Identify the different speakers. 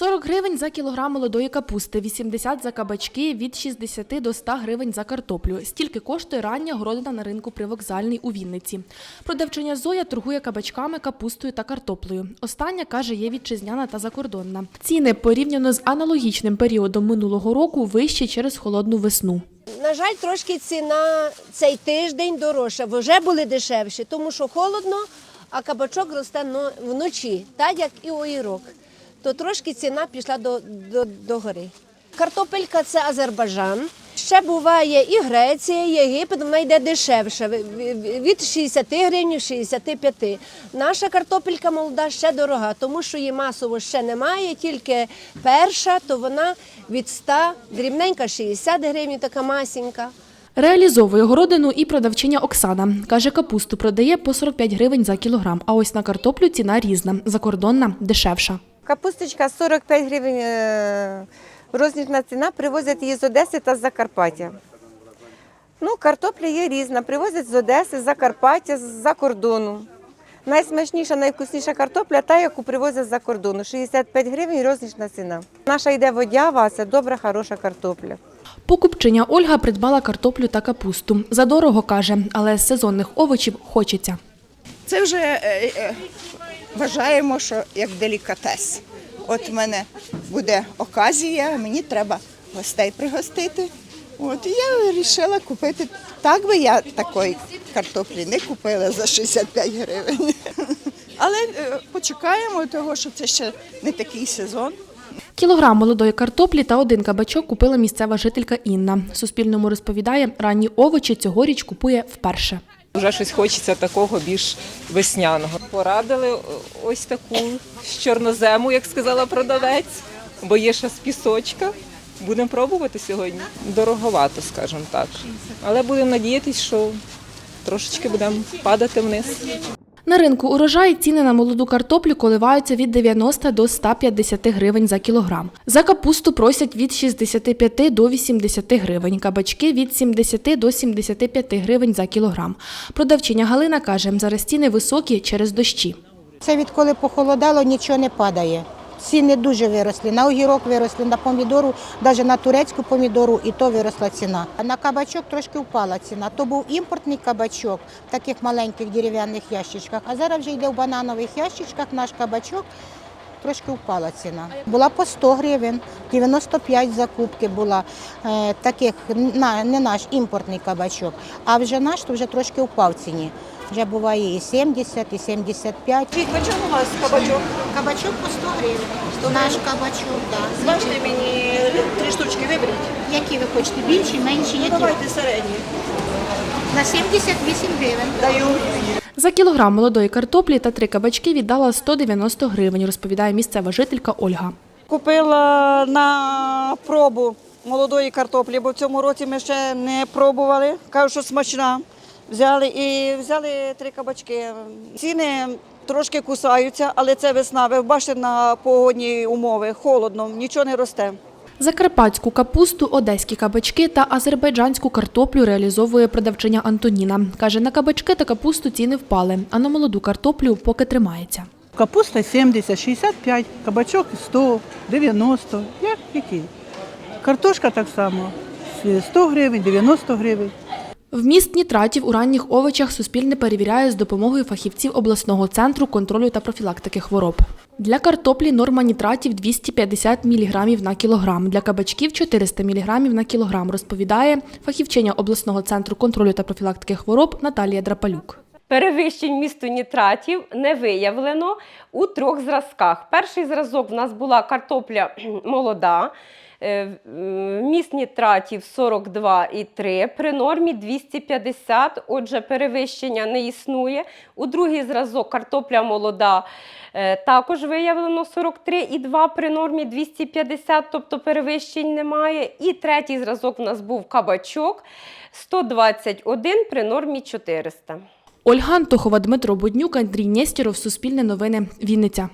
Speaker 1: 40 гривень за кілограм молодої капусти, 80 за кабачки, від 60 до 100 гривень за картоплю. Стільки коштує рання городина на ринку привокзальний у Вінниці. Продавчиня Зоя торгує кабачками, капустою та картоплею. Остання, каже, є вітчизняна та закордонна. Ціни порівняно з аналогічним періодом минулого року вищі через холодну весну.
Speaker 2: На жаль, трошки ціна цей тиждень дорожча. Вже були дешевші, тому що холодно, а кабачок росте но- вночі, так як і огірок. То трошки ціна пішла до, до, до гори. Картопелька це Азербайджан. Ще буває і Греція, і Єгипет, вона йде дешевше, від 60 гривень 65. Наша картопелька молода ще дорога, тому що її масово ще немає, тільки перша, то вона від 100, дрібненька 60 гривень, така масінька.
Speaker 1: Реалізовує городину і продавчиня Оксана. Каже, капусту продає по 45 гривень за кілограм, а ось на картоплю ціна різна, закордонна дешевша.
Speaker 3: Капусточка 45 гривень е, рознічна ціна, привозять її з Одеси та з Закарпаття. Ну, картопля є різна, привозять з Одеси, з Закарпаття, з-за кордону. Найсмачніша, найвкусніша картопля та, яку привозять з-за кордону. 65 гривень рознічна ціна. Наша йде водява, а це добра, хороша картопля.
Speaker 1: Покупчиня Ольга придбала картоплю та капусту. Задорого каже, але з сезонних овочів хочеться.
Speaker 4: Це вже е, е, вважаємо, що як делікатес. От в мене буде оказія, мені треба гостей пригостити. От я вирішила купити. Так би я такої картоплі не купила за 65 гривень. Але е, почекаємо того, що це ще не такий сезон.
Speaker 1: Кілограм молодої картоплі та один кабачок купила місцева жителька Інна. Суспільному розповідає, ранні овочі цьогоріч купує вперше.
Speaker 5: Вже щось хочеться такого більш весняного. Порадили ось таку з чорнозему, як сказала продавець, бо є ще з пісочка. Будемо пробувати сьогодні. Дороговато, скажімо так. Але будемо надіятися, що трошечки будемо падати вниз.
Speaker 1: На ринку урожай ціни на молоду картоплю коливаються від 90 до 150 гривень за кілограм. За капусту просять від 65 до 80 гривень, кабачки від 70 до 75 гривень за кілограм. Продавчиня Галина каже, зараз ціни високі через дощі.
Speaker 6: Це відколи похолодало, нічого не падає. Ціни дуже виросли. На огірок виросли, на помідору, навіть на турецьку помідору, і то виросла ціна. А на кабачок трошки впала ціна. То був імпортний кабачок в таких маленьких дерев'яних ящичках, а зараз вже йде в бананових ящичках наш кабачок. Трошки впала ціна. Була по 100 гривень, 95 закупки була е, таких, не наш імпортний кабачок, а вже наш то вже трошки впав ціні. Вже буває і 70, і 75.
Speaker 4: По чому у вас кабачок?
Speaker 6: Кабачок по 100 гривень. Наш кабачок, так.
Speaker 4: Зважте мені три штучки виберіть.
Speaker 6: Які ви хочете? Більші, менші? Які?
Speaker 4: середні.
Speaker 6: На 78 гривень.
Speaker 4: Даю.
Speaker 1: За кілограм молодої картоплі та три кабачки віддала 190 гривень, розповідає місцева жителька Ольга.
Speaker 7: Купила на пробу молодої картоплі, бо в цьому році ми ще не пробували. Кажуть, що смачна. Взяли і взяли три кабачки. Ціни трошки кусаються, але це весна. Ви бачите на погодні умови, холодно, нічого не росте.
Speaker 1: Закарпатську капусту, одеські кабачки та азербайджанську картоплю реалізовує продавчиня Антоніна. Каже, на кабачки та капусту ціни впали, а на молоду картоплю поки тримається.
Speaker 8: Капуста 70, 65, кабачок 100, 90, як який. Картошка так само 100 гривень, 90 гривень.
Speaker 1: Вміст нітратів у ранніх овочах Суспільне перевіряє з допомогою фахівців обласного центру контролю та профілактики хвороб. Для картоплі норма нітратів 250 мг на кілограм, для кабачків 400 мг на кілограм, розповідає фахівчиня обласного центру контролю та профілактики хвороб Наталія Драпалюк.
Speaker 9: Перевищень місту нітратів не виявлено у трьох зразках. Перший зразок в нас була картопля молода. Е, Вміст нітратів 42,3, при нормі 250, отже, перевищення не існує. У другий зразок картопля молода е, також виявлено 43,2 при нормі 250, тобто перевищень немає. І третій зразок в нас був кабачок 121 при нормі 400.
Speaker 1: Ольга Антохова, Дмитро Буднюк, Андрій Нєстєров, Суспільне новини, Вінниця.